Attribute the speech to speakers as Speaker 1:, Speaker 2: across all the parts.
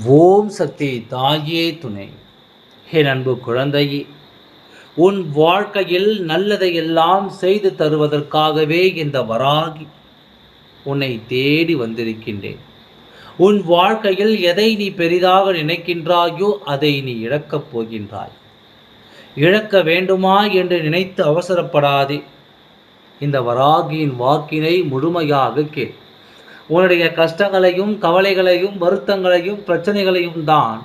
Speaker 1: ஓம் சக்தி தாயே துணை. ஹே அன்பு குழந்தையே உன் வாழ்க்கையில் நல்லதையெல்லாம் செய்து தருவதற்காகவே இந்த வராகி உன்னை தேடி வந்திருக்கின்றேன். உன் வாழ்க்கையில் எதை நீ பெரிதாக நினைக்கின்றாயோ அதை நீ இழக்கப் போகின்றாய். இழக்க வேண்டுமா என்று நினைத்து அவசரப்படாதே. இந்த வராகியின் வாக்கினை முழுமையாக கேள். உன்னுடைய கஷ்டங்களையும் கவலைகளையும் வருத்தங்களையும் பிரச்சனைகளையும் தான்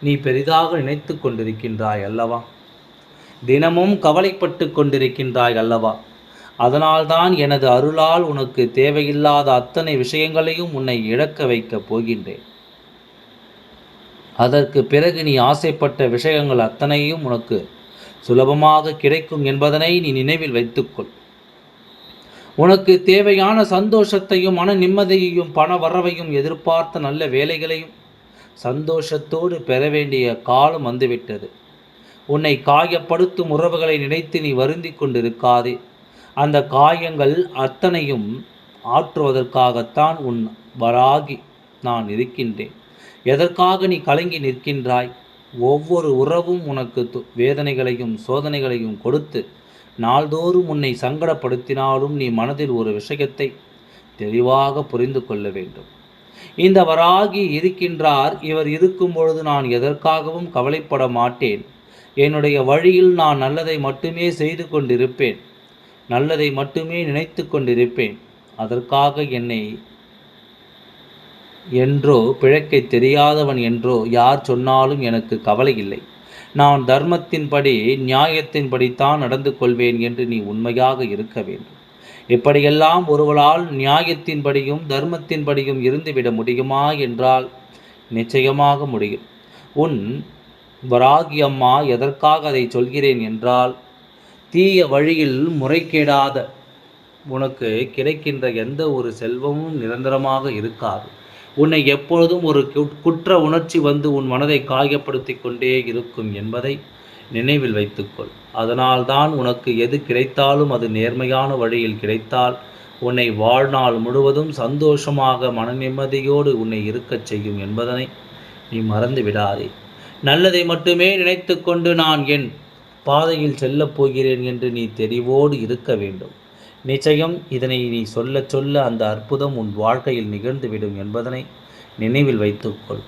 Speaker 1: நீ பெரிதாக நினைத்து கொண்டிருக்கின்றாய் அல்லவா? தினமும் கவலைப்பட்டு கொண்டிருக்கின்றாய் அல்லவா? அதனால்தான் எனது அருளால் உனக்கு தேவையில்லாத அத்தனை விஷயங்களையும் உன்னை இழக்க வைக்கப் போகின்றேன். அதற்கு பிறகு நீ ஆசைப்பட்ட விஷயங்கள் அத்தனையும் உனக்கு சுலபமாக கிடைக்கும் என்பதனை நீ நினைவில் வைத்துக்கொள். உனக்கு தேவையான சந்தோஷத்தையும் மன நிம்மதியையும் பண வரவையும் எதிர்பார்த்த நல்ல வேலைகளையும் சந்தோஷத்தோடு பெற வேண்டிய காலம் வந்துவிட்டது. உன்னை காயப்படுத்தும் உறவுகளை நினைத்து நீ வருந்தி கொண்டிருக்காதே. அந்த காயங்கள் அத்தனையும் ஆற்றுவதற்காகத்தான் உன் வராகி நான் இருக்கின்றேன். எதற்காக நீ கலங்கி நிற்கின்றாய்? ஒவ்வொரு உறவும் உனக்கு வேதனைகளையும் சோதனைகளையும் கொடுத்து நாள்தோறும் உன்னை சங்கடப்படுத்தினாலும் நீ மனதில் ஒரு விஷயத்தை தெளிவாக புரிந்து கொள்ள வேண்டும். இந்த வராகி இருக்கின்றார். இவர் இருக்கும் பொழுது நான் எதற்காகவும் கவலைப்பட மாட்டேன். என்னுடைய வழியில் நான் நல்லதை மட்டுமே செய்து கொண்டிருப்பேன். நல்லதை மட்டுமே நினைத்து கொண்டிருப்பேன். அதற்காக என்னை என்றோ பிழைக்கை தெரியாதவன் என்றோ யார் சொன்னாலும் எனக்கு கவலை இல்லை. நான் தர்மத்தின்படி நியாயத்தின்படித்தான் நடந்து கொள்வேன் என்று நீ உண்மையாக இருக்க வேண்டும். இப்படியெல்லாம் ஒருவளால் நியாயத்தின்படியும் தர்மத்தின்படியும் இருந்துவிட முடியுமா என்றால் நிச்சயமாக முடியும். உன் வராகி அம்மா எதற்காக அதை சொல்கிறேன் என்றால் தீய வழியில் முறைகேடாத உனக்கு கிடைக்கின்ற எந்த ஒரு செல்வமும் நிரந்தரமாக இருக்காது. உன்னை எப்பொழுதும் ஒரு குற்ற உணர்ச்சி வந்து உன் மனதை காயப்படுத்தி கொண்டே இருக்கும் என்பதை நினைவில் வைத்துக்கொள். அதனால்தான் உனக்கு எது கிடைத்தாலும் அது நேர்மையான வழியில் கிடைத்தால் உன்னை வாழ்நாள் முழுவதும் சந்தோஷமாக மன நிம்மதியோடு உன்னை இருக்கச் செய்யும் என்பதனை நீ மறந்து விடாதே. நல்லதை மட்டுமே நினைத்து கொண்டு நான் என் பாதையில் செல்லப் போகிறேன் என்று நீ தெரிவோடு இருக்க வேண்டும். நிச்சயம் இதனை நீ சொல்ல சொல்ல அந்த அற்புதம் உன் வாழ்க்கையில் நிகழ்ந்துவிடும் என்பதனை நினைவில் வைத்துக்கொள்.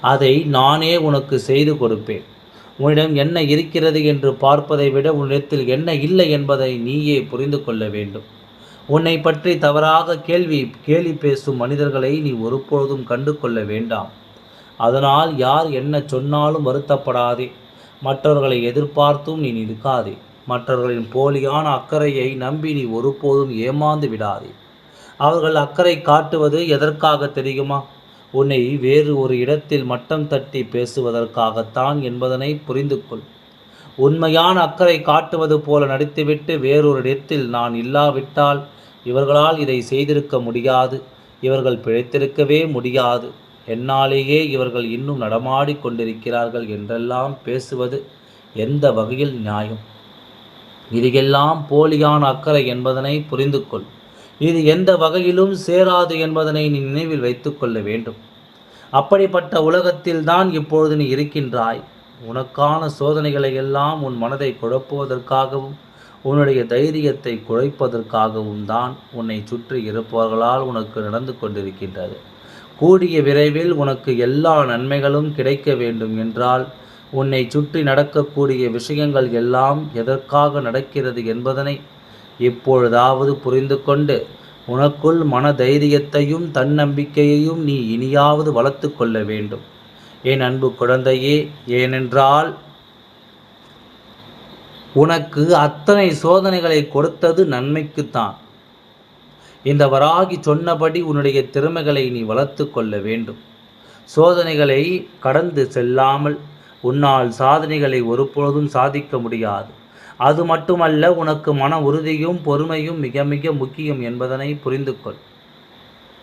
Speaker 1: அதை நானே உனக்கு செய்து கொடுப்பேன். உன்னிடம் என்ன இருக்கிறது என்று பார்ப்பதை விட உன்னிடத்தில் என்ன இல்லை என்பதை நீயே புரிந்து கொள்ள வேண்டும். உன்னை பற்றி தவறாக கேள்வி கேலி பேசும் மனிதர்களை நீ ஒருபொழுதும் கண்டு கொள்ள வேண்டாம். அதனால் யார் என்ன சொன்னாலும் வருத்தப்படாதே. மற்றவர்களை எதிர்பார்த்தும் நீ இருக்காதே மற்றவர்களின் போலியான அக்கறையை நம்பி நீ ஒருபோதும் ஏமாந்து விடாதே. அவர்கள் அக்கறை காட்டுவது எதற்காக தெரியுமா? உன்னை வேறு ஒரு இடத்தில் மட்டம் தட்டி பேசுவதற்காகத்தான் என்பதனை புரிந்து கொள் உண்மையான அக்கறை காட்டுவது போல நடித்துவிட்டு வேறொரு இடத்தில் நான் இல்லாவிட்டால் இவர்களால் இதை செய்திருக்க முடியாது. இவர்கள் பிழைத்திருக்கவே முடியாது. என்னாலேயே இவர்கள் இன்னும் நடமாடி கொண்டிருக்கிறார்கள் என்றெல்லாம் பேசுவது எந்த வகையில் நியாயம்? இது எல்லாம் போலியான அக்கறை என்பதனை புரிந்து கொள் இது எந்த வகையிலும் சேராது என்பதனை நீ நினைவில் வைத்துக்கொள்ள வேண்டும். அப்படிப்பட்ட உலகத்தில்தான் இப்பொழுது நீ இருக்கின்றாய். உனக்கான சோதனைகளை எல்லாம் உன் மனதை குழப்புவதற்காகவும் உன்னுடைய தைரியத்தை குழைப்பதற்காகவும் தான் உன்னை சுற்றி இருப்பவர்களால் உனக்கு நடந்து கொண்டிருக்கின்றது. கூடிய விரைவில் உனக்கு எல்லா நன்மைகளும் கிடைக்க வேண்டும் என்றால் உன்னை சுற்றி நடக்கக்கூடிய விஷயங்கள் எல்லாம் எதற்காக நடக்கிறது என்பதனை இப்பொழுதாவது புரிந்து கொண்டு உனக்குள் மன தைரியத்தையும் தன்னம்பிக்கையையும் நீ இனியாவது வளர்த்து கொள்ள வேண்டும். என் அன்பு குழந்தையே ஏனென்றால் உனக்கு அத்தனை சோதனைகளை கொடுத்தது நன்மைக்குத்தான். இந்த வராகி சொன்னபடி உன்னுடைய திறமைகளை நீ வளர்த்து கொள்ள வேண்டும். சோதனைகளை கடந்து செல்லாமல் உன்னால் சாதனைகளை ஒருபொழுதும் சாதிக்க முடியாது. அது மட்டுமல்ல உனக்கு மன உறுதியும் பொறுமையும் மிக மிக முக்கியம் என்பதனை புரிந்து கொள்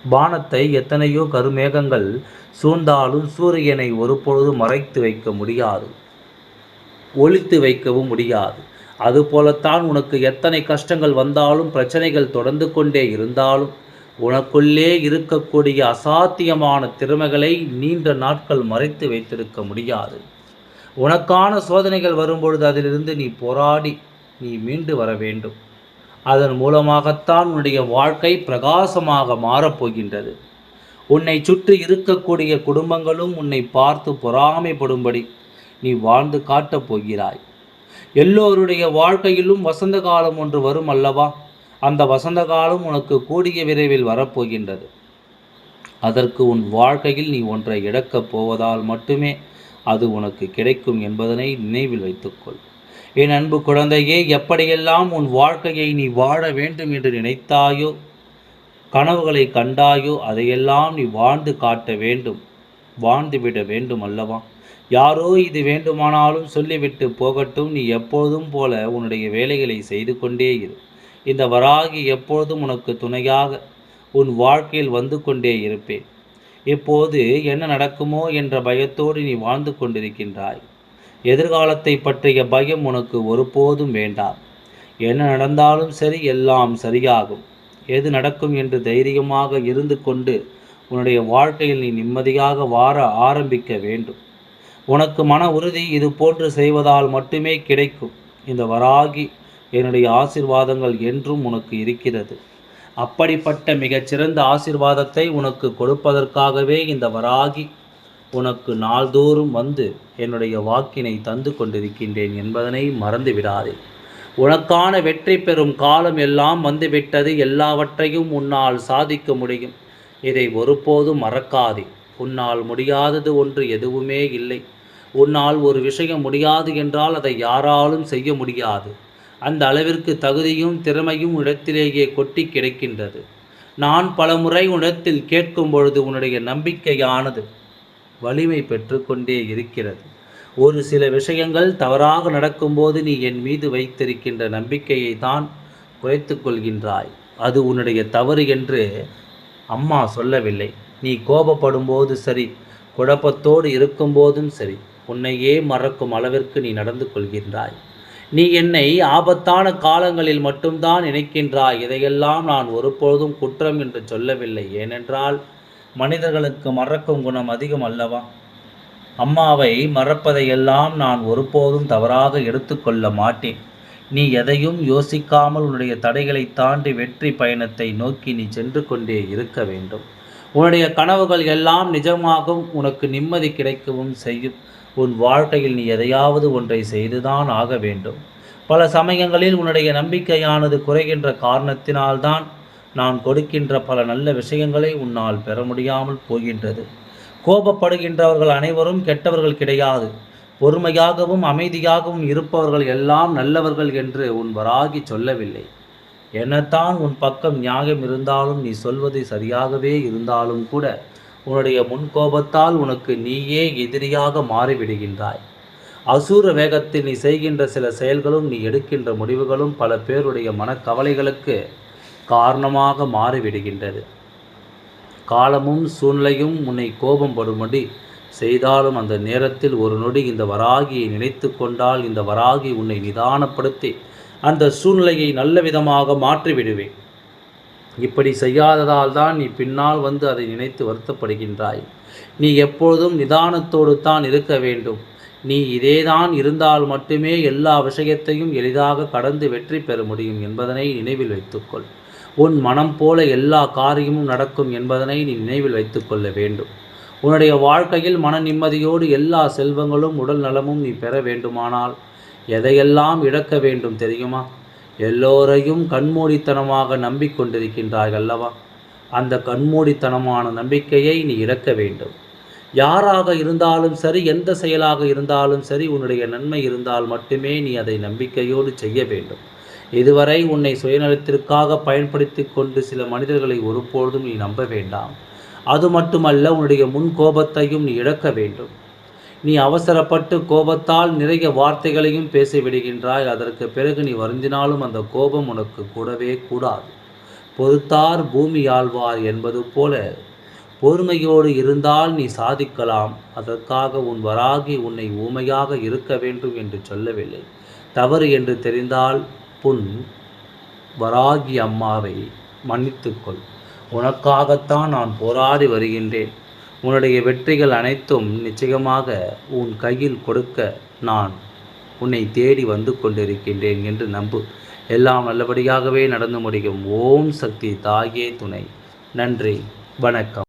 Speaker 1: பானத்தை எத்தனையோ கருமேகங்கள் சூழ்ந்தாலும் சூரியனை ஒருபொழுதும் மறைத்து வைக்க முடியாது. ஒழித்து வைக்கவும் முடியாது. அதுபோலத்தான் உனக்கு எத்தனை கஷ்டங்கள் வந்தாலும் பிரச்சனைகள் தொடர்ந்து கொண்டே இருந்தாலும் உனக்குள்ளே இருக்கக்கூடிய அசாத்தியமான திறமைகளை நீண்ட நாட்கள் மறைத்து வைத்திருக்க முடியாது. உனக்கான சோதனைகள் வரும்பொழுது அதிலிருந்து நீ போராடி நீ மீண்டு வர வேண்டும். அதன் மூலமாகத்தான் உன்னுடைய வாழ்க்கை பிரகாசமாக மாறப்போகின்றது. உன்னை சுற்றி இருக்கக்கூடிய குடும்பங்களும் உன்னை பார்த்து பொறாமைப்படும்படி நீ வாழ்ந்து காட்டப் போகிறாய். எல்லோருடைய வாழ்க்கையிலும் வசந்த காலம் ஒன்று வரும் அல்லவா? அந்த வசந்த காலம் உனக்கு கூடிய விரைவில் வரப்போகின்றது. அதற்கு உன் வாழ்க்கையில் நீ ஒன்றை இழக்கப் போவதால் மட்டுமே அது உனக்கு கிடைக்கும் என்பதனை நினைவில் வைத்துக்கொள். என் அன்பு குழந்தையே எப்படியெல்லாம் உன் வாழ்க்கையை நீ வாழ வேண்டும் என்று நினைத்தாயோ கனவுகளை கண்டாயோ அதையெல்லாம் நீ வாழ்ந்து காட்ட வேண்டும் வாழ்ந்துவிட வேண்டும் அல்லவா? யாரோ இது வேண்டுமானாலும் சொல்லிவிட்டு போகட்டும் நீ எப்போதும் போல உன்னுடைய வேலைகளை செய்து கொண்டே இரு. இந்த வராகி எப்பொழுதும் உனக்கு துணையாக உன் வாழ்க்கையில் வந்து கொண்டே இருப்பேன். இப்போது என்ன நடக்குமோ என்ற பயத்தோடு நீ வாழ்ந்து கொண்டிருக்கின்றாய். எதிர்காலத்தை பற்றிய பயம் உனக்கு ஒருபோதும் வேண்டாம். என்ன நடந்தாலும் சரி எல்லாம் சரியாகும். எது நடக்கும் என்று தைரியமாக இருந்து கொண்டு உன்னுடைய வாழ்க்கையில் நீ நிம்மதியாக வார ஆரம்பிக்க வேண்டும். உனக்கு மன உறுதி இது போன்று செய்வதால் மட்டுமே கிடைக்கும். இந்த வராகி என்னுடைய ஆசிர்வாதங்கள் என்றும் உனக்கு இருக்கிறது. அப்படிப்பட்ட மிகச்சிறந்த ஆசிர்வாதத்தை உனக்கு கொடுப்பதற்காகவே இந்த வராகி உனக்கு நாள்தோறும் வந்து என்னுடைய வாக்கினை தந்து கொண்டிருக்கின்றேன் என்பதனை மறந்து விடாதே உனக்கான வெற்றி பெறும் காலம் எல்லாம் வந்துவிட்டது எல்லாவற்றையும் உன்னால் சாதிக்க முடியும். இதை ஒருபோதும் மறக்காதே. உன்னால் முடியாதது ஒன்று எதுவுமே இல்லை. உன்னால் ஒரு விஷயம் முடியாது என்றால் அதை யாராலும் செய்ய முடியாது. அந்த அளவிற்கு தகுதியும் திறமையும் இடத்திலேயே கொட்டி கிடைக்கின்றது. நான் பலமுறை உன்னிடத்தில் கேட்கும் பொழுது உன்னுடைய நம்பிக்கையானது வலிமை பெற்றுக்கொண்டே இருக்கிறது. ஒரு சில விஷயங்கள் தவறாக நடக்கும்போது நீ என் மீது வைத்திருக்கின்ற நம்பிக்கையை தான் குறைத்து கொள்கின்றாய். அது உன்னுடைய தவறு என்று அம்மா சொல்லவில்லை. நீ கோபப்படும்போது சரி குழப்பத்தோடு இருக்கும்போதும் சரி உன்னையே மறக்கும் அளவிற்கு நீ நடந்து கொள்கின்றாய். நீ என்னை ஆபத்தான காலங்களில் மட்டும்தான் நினைக்கின்றாய் இதையெல்லாம் நான் ஒருபொழுதும் குற்றம் என்று சொல்லவில்லை. ஏனென்றால் மனிதர்களுக்கு மறக்கும் குணம் அதிகம் அல்லவா? அம்மாவை மறப்பதையெல்லாம் நான் ஒருபோதும் தவறாக எடுத்துக்கொள்ள மாட்டேன். நீ எதையும் யோசிக்காமல் உன்னுடைய தடைகளை தாண்டி வெற்றி பயணத்தை நோக்கி நீ சென்று கொண்டே இருக்க வேண்டும். உன்னுடைய கனவுகள் எல்லாம் நிஜமாகவும் உனக்கு நிம்மதி கிடைக்கவும் செய்யும். உன் வாழ்க்கையில் நீ எதையாவது ஒன்றை செய்துதான் ஆக வேண்டும். பல சமயங்களில் உன்னுடைய நம்பிக்கையானது குறைகின்ற காரணத்தினால்தான் நான் கொடுக்கின்ற பல நல்ல விஷயங்களை உன்னால் பெற முடியாமல் போகின்றது. கோபப்படுகின்றவர்கள் அனைவரும் கெட்டவர்கள் கிடையாது. பொறுமையாகவும் அமைதியாகவும் இருப்பவர்கள் எல்லாம் நல்லவர்கள் என்று உன் வராகி சொல்லவில்லை. என்னத்தான் உன் பக்கம் நியாயம் இருந்தாலும் நீ சொல்வது சரியாகவே இருந்தாலும் கூட உன்னுடைய முன்கோபத்தால் உனக்கு நீயே எதிரியாக மாறிவிடுகின்றாய். அசூர வேகத்தில் நீ செய்கின்ற சில செயல்களும் நீ எடுக்கின்ற முடிவுகளும் பல பேருடைய மனக்கவலைகளுக்கு காரணமாக மாறிவிடுகின்றது. காலமும் சூழ்நிலையும் உன்னை கோபம் படும்படி செய்தாலும் அந்த நேரத்தில் ஒரு நொடி இந்த வராகியை நினைத்து கொண்டால் இந்த வராகி உன்னை நிதானப்படுத்தி அந்த சூழ்நிலையை நல்ல விதமாக மாற்றிவிடுவேன். இப்படி செய்யாததால் தான் நீ பின்னால் வந்து அதை நினைத்து வருத்தப்படுகின்றாய். நீ எப்பொழுதும் நிதானத்தோடு தான் இருக்க வேண்டும். நீ இதேதான் இருந்தால் மட்டுமே எல்லா விஷயத்தையும் எளிதாக கடந்து வெற்றி பெற முடியும் என்பதனை நினைவில் வைத்துக்கொள். உன் மனம் போல எல்லா காரியமும் நடக்கும் என்பதனை நீ நினைவில் வைத்துக்கொள்ள வேண்டும். உன்னுடைய வாழ்க்கையில் மன நிம்மதியோடு எல்லா செல்வங்களும் உடல் நலமும் நீ பெற வேண்டுமானால் எதையெல்லாம் இழக்க வேண்டும் தெரியுமா? எல்லோரையும் கண்மூடித்தனமாக நம்பிக்கொண்டிருக்கின்றாய் அல்லவா? அந்த கண்மூடித்தனமான நம்பிக்கையை நீ இழக்க வேண்டும். யாராக இருந்தாலும் சரி எந்த செயலாக இருந்தாலும் சரி உன்னுடைய நன்மை இருந்தால் மட்டுமே நீ அதை நம்பிக்கையோடு செய்ய வேண்டும். இதுவரை உன்னை சுயநலத்திற்காக பயன்படுத்தி கொண்டு சில மனிதர்களை ஒருபொழுதும் நீ நம்ப வேண்டாம். அது மட்டுமல்ல உன்னுடைய முன் கோபத்தையும் நீ இழக்க வேண்டும். நீ அவசரப்பட்டு கோபத்தால் நிறைய வார்த்தைகளையும் பேசிவிடுகின்றாய். அதற்கு பிறகு நீ வருந்தினாலும் அந்த கோபம் உனக்கு கூடவே கூடாது. பொறுத்தார் பூமி ஆழ்வார் என்பது போல பொறுமையோடு இருந்தால் நீ சாதிக்கலாம். அதற்காக உன் வராகி உன்னை ஊமையாக இருக்க வேண்டும் என்று சொல்லவில்லை. தவறு என்று தெரிந்தால் புன் வராகி அம்மாவை மன்னித்துக்கொள். உனக்காகத்தான் நான் போராடி வருகின்றேன். உன்னுடைய வெற்றிகள் அனைத்தும் நிச்சயமாக உன் கையில் கொடுக்க நான் உன்னை தேடி வந்து கொண்டிருக்கின்றேன் என்று நம்பு. எல்லாம் நல்லபடியாகவே நடந்து முடியும். ஓம் சக்தி தாயே துணை. நன்றி. வணக்கம்.